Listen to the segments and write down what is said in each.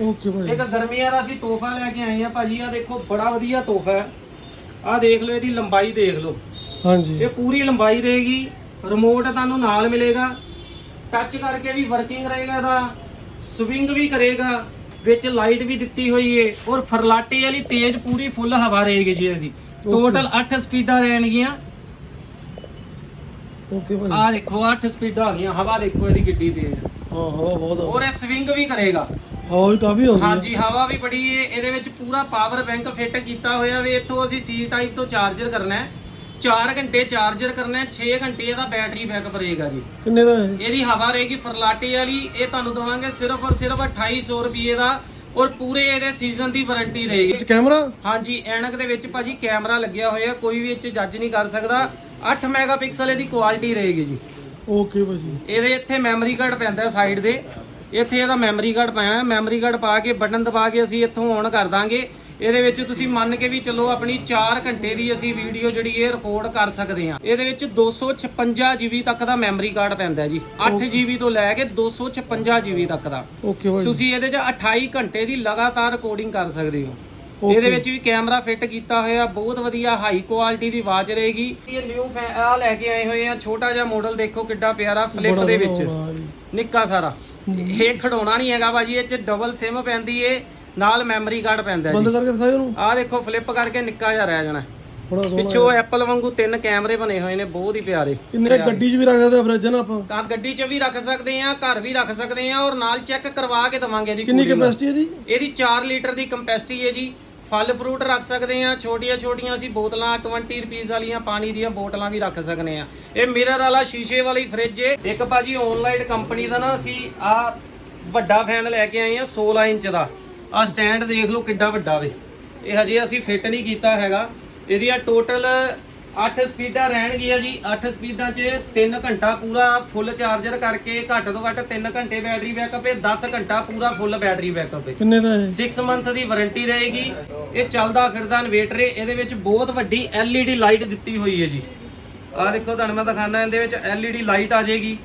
Okay ਭਾਜੀ ਇੱਕ ਗਰਮੀਆਂ ਦਾ ਅਸੀਂ ਤੋਹਫਾ ਲੈ ਕੇ ਆਏ ਆ ਭਾਜੀ ਆ ਦੇਖੋ ਬੜਾ ਵਧੀਆ ਤੋਹਫਾ ਹੈ। ਆ ਦੇਖ ਲਓ ਇਹਦੀ ਲੰਬਾਈ ਦੇਖ ਲਓ। ਹਾਂਜੀ। ਇਹ ਪੂਰੀ ਲੰਬਾਈ ਰਹੇਗੀ। ਰਿਮੋਟ ਤੁਹਾਨੂੰ ਨਾਲ ਮਿਲੇਗਾ। ਟੱਚ ਕਰਕੇ ਵੀ ਵਰਕਿੰਗ ਰਹੇਗਾ ਇਹਦਾ। ਸਵਿੰਗ ਵੀ ਕਰੇਗਾ। ਵਿੱਚ ਲਾਈਟ ਵੀ ਦਿੱਤੀ ਹੋਈ ਏ। ਔਰ ਫਰਲਾਟੇ ਵਾਲੀ ਤੇਜ਼ ਪੂਰੀ ਫੁੱਲ ਹਵਾ ਰਹੇਗੀ ਜੀ ਇਹਦੀ। ਟੋਟਲ 8 ਸਪੀਡਾਂ ਰਹਿਣਗੀਆਂ। ਓਕੇ ਭਾਜੀ ਆ ਦੇਖੋ 8 ਸਪੀਡਾਂ ਆ ਗਈਆਂ। ਹਵਾ ਦੇਖੋ ਇਹਦੀ ਕਿੱਡੀ ਤੇਜ਼ ਹੈ। ਹਾਂ ਹਵਾ ਬਹੁਤ ਔਰ ਇਹ ਸਵਿੰਗ ਵੀ ਕਰੇਗਾ। ਹਵਾ ਵੀ ਕਾਫੀ ਹੈ ਹਾਂਜੀ ਹਵਾ ਵੀ ਬੜੀ ਏ। ਇਹਦੇ ਵਿੱਚ ਪੂਰਾ ਪਾਵਰ ਬੈਂਕ ਫਿੱਟ ਕੀਤਾ ਹੋਇਆ ਵੇ। ਇੱਥੋਂ ਅਸੀਂ ਸੀ ਟਾਈਪ ਤੋਂ ਚਾਰਜਰ ਕਰਨਾ ਹੈ। 4 ਘੰਟੇ ਚਾਰਜਰ ਕਰਨਾ ਹੈ। 6 ਘੰਟੇ ਇਹਦਾ ਬੈਟਰੀ ਬੈਕਅਪ ਰਹੇਗਾ ਜੀ। ਕਿੰਨੇ ਦਾ ਇਹ? ਇਹਦੀ ਹਵਾ ਰਹੇਗੀ ਫਰਲਾਟੇ ਵਾਲੀ। ਇਹ ਤੁਹਾਨੂੰ ਦਵਾਂਗੇ ਸਿਰਫ ਔਰ ਸਿਰਫ 2800 ਰੁਪਏ ਦਾ। ਔਰ ਪੂਰੇ ਇਹਦੇ ਸੀਜ਼ਨ ਦੀ ਵਾਰੰਟੀ ਰਹੇਗੀ। ਵਿੱਚ ਕੈਮਰਾ ਹਾਂਜੀ ਐਨਕ ਦੇ ਵਿੱਚ ਭਾਜੀ ਕੈਮਰਾ ਲੱਗਿਆ ਹੋਇਆ। ਕੋਈ ਵੀ ਇਹ 'ਚ ਜੱਜ ਨਹੀਂ ਕਰ ਸਕਦਾ। 8 ਮੈਗਾਪਿਕਸਲ ਇਹਦੀ ਕੁਆਲਿਟੀ ਰਹੇਗੀ ਜੀ। ਓਕੇ ਭਾਜੀ। ਇਹਦੇ ਇੱਥੇ ਮੈਮਰੀ ਕਾਰਡ ਪੈਂਦਾ ਸਾਈਡ ਦੇ। ਇੱਥੇ ਇਹਦਾ ਮੈਮਰੀ ਕਾਰਡ ਪਾਇਆ ਹੈ। ਮੈਮਰੀ ਕਾਰਡ ਪਾ ਕੇ ਬਟਨ ਦਬਾ ਕੇ ਅਸੀਂ ਇੱਥੋਂ ਔਨ ਕਰ ਦਾਂਗੇ। ਇਹਦੇ ਵਿੱਚ ਤੁਸੀਂ ਮੰਨ ਕੇ ਵੀ ਚੱਲੋ ਆਪਣੀ 4 ਘੰਟੇ ਦੀ ਅਸੀਂ ਵੀਡੀਓ ਜਿਹੜੀ ਇਹ ਰਿਕਾਰਡ ਕਰ ਸਕਦੇ ਹਾਂ। ਇਹਦੇ ਵਿੱਚ 256 GB ਤੱਕ ਦਾ ਮੈਮਰੀ ਕਾਰਡ ਪੈਂਦਾ ਜੀ। 8 GB ਤੋਂ ਲੈ ਕੇ 256 GB ਤੱਕ ਦਾ। ਓਕੇ ਭਾਜੀ ਤੁਸੀਂ ਇਹਦੇ 'ਚ 28 ਘੰਟੇ ਦੀ ਲਗਾਤਾਰ ਰਿਕਾਰਡਿੰਗ ਕਰ ਸਕਦੇ ਹੋ. ਇਹਦੇ ਵਿੱਚ ਵੀ ਕੈਮਰਾ ਫਿੱਟ ਕੀਤਾ ਹੋਇਆ ਬਹੁਤ ਵਧੀਆ ਹਾਈ ਕੁਆਲਿਟੀ ਦੀ ਆਵਾਜ਼ ਰਹੇਗੀ। ਇਹ ਨਿਊ ਆ ਲੈ ਕੇ ਆਏ ਹੋਏ ਆ। ਛੋਟਾ ਜਿਹਾ ਮਾਡਲ ਦੇਖੋ ਕਿੱਡਾ ਪਿਆਰਾ ਫਲਿੱਪ ਦੇ ਵਿੱਚ। ਨਿੱਕਾ ਸਾਰਾ। ਇਹ ਖੜਾਉਣਾ ਨਹੀਂ ਹੈਗਾ ਬਾਜੀ ਇਹ ਚ ਡਬਲ ਸਿਮ ਪੈਂਦੀ ਏ ਨਾਲ ਮੈਮਰੀ ਕਾਰਡ ਪੈਂਦਾ ਬੰਦ ਜੀ। ਕਰਕੇ ਦਿਖਾਓ ਉਹਨੂੰ। ਆਹ ਦੇਖੋ ਫਲਿੱਪ ਕਰਕੇ ਨਿੱਕਾ ਜਿਹਾ ਰਹਿ ਜਾਣਾ। ਬੜਾ ਸੋਹਣਾ ਪਿੱਛੋਂ ਐਪਲ ਵਾਂਗੂ ਤਿੰਨ ਕੈਮਰੇ ਬਣੇ ਹੋਏ ਨੇ ਬਹੁਤ ਹੀ ਪਿਆਰੇ। ਕਿੰਨੇ ਗੱਡੀ 'ਚ ਵੀ ਰੱਖ ਸਕਦੇ ਆ ਫਰਿੱਜ ਨਾ ਆਪਾਂ? ਤਾਂ ਗੱਡੀ 'ਚ ਵੀ ਰੱਖ ਸਕਦੇ ਆ ਘਰ ਵੀ ਰੱਖ ਸਕਦੇ ਆ ਔਰ ਨਾਲ ਚੈੱਕ ਕਰਵਾ ਕੇ ਦਵਾਂਗੇ ਇਹਦੀ ਕਿੰਨੀ cooling। ਕੈਪੈਸਿਟੀ ਇਹਦੀ? ਇਹਦੀ 4 ਲੀਟਰ ਦੀ ਕੰਪੈਸਿਟੀ ਹੈ ਜੀ। ਫਲ ਫਰੂਟ ਰੱਖ ਸਕਦੇ ਆ ਛੋਟੀਆਂ ਛੋਟੀਆਂ ਅਸੀਂ ਬੋਤਲਾਂ 20 ਰੁਪਏ ਵਾਲੀਆਂ ਪਾਣੀ ਦੀਆਂ ਬੋਤਲਾਂ ਵੀ ਰੱਖ ਸਕਦੇ ਆ ਇਹ ਮਿਰਰ ਵਾਲਾ ਸ਼ੀਸ਼ੇ ਵਾਲੀ ਫ੍ਰਿਜ ਏ। ਇੱਕ ਭਾਜੀ ਆਨਲਾਈਨ ਕੰਪਨੀ ਦਾ ਨਾ ਅਸੀਂ ਆ ਵੱਡਾ ਫੈਨ ਲੈ ਕੇ ਆਏ ਆ 16 ਇੰਚ ਦਾ। ਆ ਸਟੈਂਡ ਦੇਖ ਲਓ ਕਿੱਡਾ ਵੱਡਾ ਵੇ। ਇਹ ਹਜੇ ਅਸੀਂ ਫਿੱਟ ਨਹੀਂ ਕੀਤਾ ਹੈਗਾ। ਇਹਦੀਆਂ ਟੋਟਲ 8 ਸਪੀਡਾਂ ਰਹਿਣਗੀਆਂ ਜੀ 8 ਸਪੀਡਾਂ 'ਚ 3 ਘੰਟਾ ਪੂਰਾ ਫੁੱਲ ਚਾਰਜਰ ਕਰਕੇ ਘੱਟ ਤੋਂ ਘੱਟ 3 ਘੰਟੇ ਬੈਟਰੀ ਬੈਕਅਪ ਹੈ 10 ਘੰਟਾ ਪੂਰਾ ਫੁੱਲ ਬੈਟਰੀ ਬੈਕਅਪ ਹੈ। ਕਿੰਨੇ ਦਾ ਇਹ 6 ਮੰਥ ਦੀ ਵਾਰੰਟੀ ਰਹੇਗੀ। ਇਹ ਚੱਲਦਾ ਫਿਰਦਾ ਇਨਵੇਟਰ ਹੈ ਇਹਦੇ ਵਿੱਚ ਬਹੁਤ ਵੱਡੀ LED ਲਾਈਟ ਦਿੱਤੀ ਹੋਈ ਹੈ ਜੀ। ਆਹ ਦੇਖੋ ਤੁਹਾਨੂੰ ਮੈਂ ਦਿਖਾਣਾ ਇਹਦੇ ਵਿੱਚ LED ਲਾਈਟ ਆ ਜਾਏਗੀ।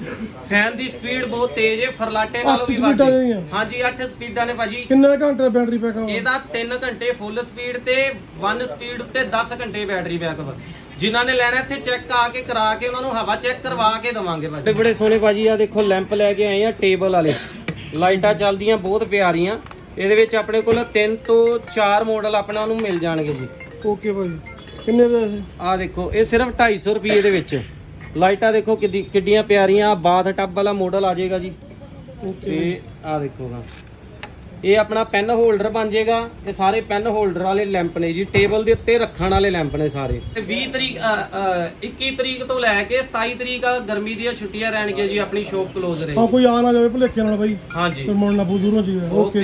ਫੈਨ ਦੀ ਸਪੀਡ ਬਹੁਤ ਤੇਜ਼ ਹੈ ਫਰਲਾਟੇ ਨਾਲੋਂ ਵੀ ਵੱਧ? ਹੈ। ਹਾਂਜੀ 8 ਸਪੀਡਾਂ ਨੇ ਭਾਜੀ। ਕਿੰਨੇ ਘੰਟੇ ਦਾ ਬੈਟਰੀ ਬੈਕਅਪ ਇਹਦਾ 3 ਘੰਟੇ ਫੁੱਲ ਸਪੀਡ ਤੇ 1 ਸਪੀਡ ਉੱਤੇ 10 ਘੰਟੇ ਬੈਟਰੀ ਬੈਕਅਪ ਜਿਨ੍ਹਾਂ ਨੇ ਲੈਣਾ ਇੱਥੇ ਚੈੱਕ ਆ ਕੇ ਕਰਾ ਕੇ ਉਹਨਾਂ ਨੂੰ ਹਵਾ ਚੈੱਕ ਕਰਵਾ ਕੇ ਦਵਾਂਗੇ ਭਾਜੀ। ਬੜੇ ਬੜੇ ਸੋਹਣੇ ਭਾਜੀ ਆ ਦੇਖੋ ਲੈਂਪ ਲੈ ਕੇ ਆਏ ਆ ਟੇਬਲ ਵਾਲੇ। ਲਾਈਟਾਂ ਚੱਲਦੀਆਂ ਬਹੁਤ ਪਿਆਰੀਆਂ। ਇਹਦੇ ਵਿੱਚ ਆਪਣੇ ਕੋਲ 3 ਤੋਂ 4 ਮਾਡਲ ਆਪਣਾ ਨੂੰ ਮਿਲ ਜਾਣਗੇ ਜੀ। ਓਕੇ ਭਾਜੀ। ਕਿੰਨੇ ਦਾ ਇਹ ਆ ਦੇਖੋ ਇਹ ਸਿਰਫ 250 ਰੁਪਏ ਦੇ ਵਿੱਚ। ਲਾਈਟਾਂ ਦੇਖੋ ਕਿੱਡੀ ਕਿੱਡੀਆਂ ਪਿਆਰੀਆਂ ਬਾਥ ਟੱਬ ਵਾਲਾ ਮਾਡਲ ਆ ਜਾਏਗਾ ਜੀ। ਤੇ ਆ ਦੇਖੋਗਾ। ਇਹ ਆਪਣਾ ਪੈਨ ਹੋਲਡਰ ਬਣ ਜਾਏਗਾ। ਇਹ ਸਾਰੇ ਪੈਨ ਹੋਲਡਰ ਵਾਲੇ ਲੈਂਪ ਨੇ ਜੀ। ਟੇਬਲ ਦੇ ਉੱਤੇ ਰੱਖਣ ਵਾਲੇ ਲੈਂਪ ਨੇ ਸਾਰੇ। ਤੇ 20 ਤਰੀਕ ਅ, ਅ, 21 ਤਰੀਕ ਤੋਂ ਲੈ ਕੇ 27 ਤਰੀਕ ਆ ਗਰਮੀ ਦੀਆਂ ਛੁੱਟੀਆਂ ਰਹਿਣਗੀਆਂ ਜੀ ਆਪਣੀ ਸ਼ੋਪ ਕਲੋਜ਼ ਹਾਂ ਰਹੇਗੀ ਕੋਈ ਆ ਨਾ ਜਾਵੇ ਭੁਲੇਖੇ ਨਾਲ ਬਾਈ। ਹਾਂਜੀ। ਫਿਰ ਮੁੜਨਾ ਬਹੁਤ ਦੂਰੋਂ ਜੀ ਓਕੇ।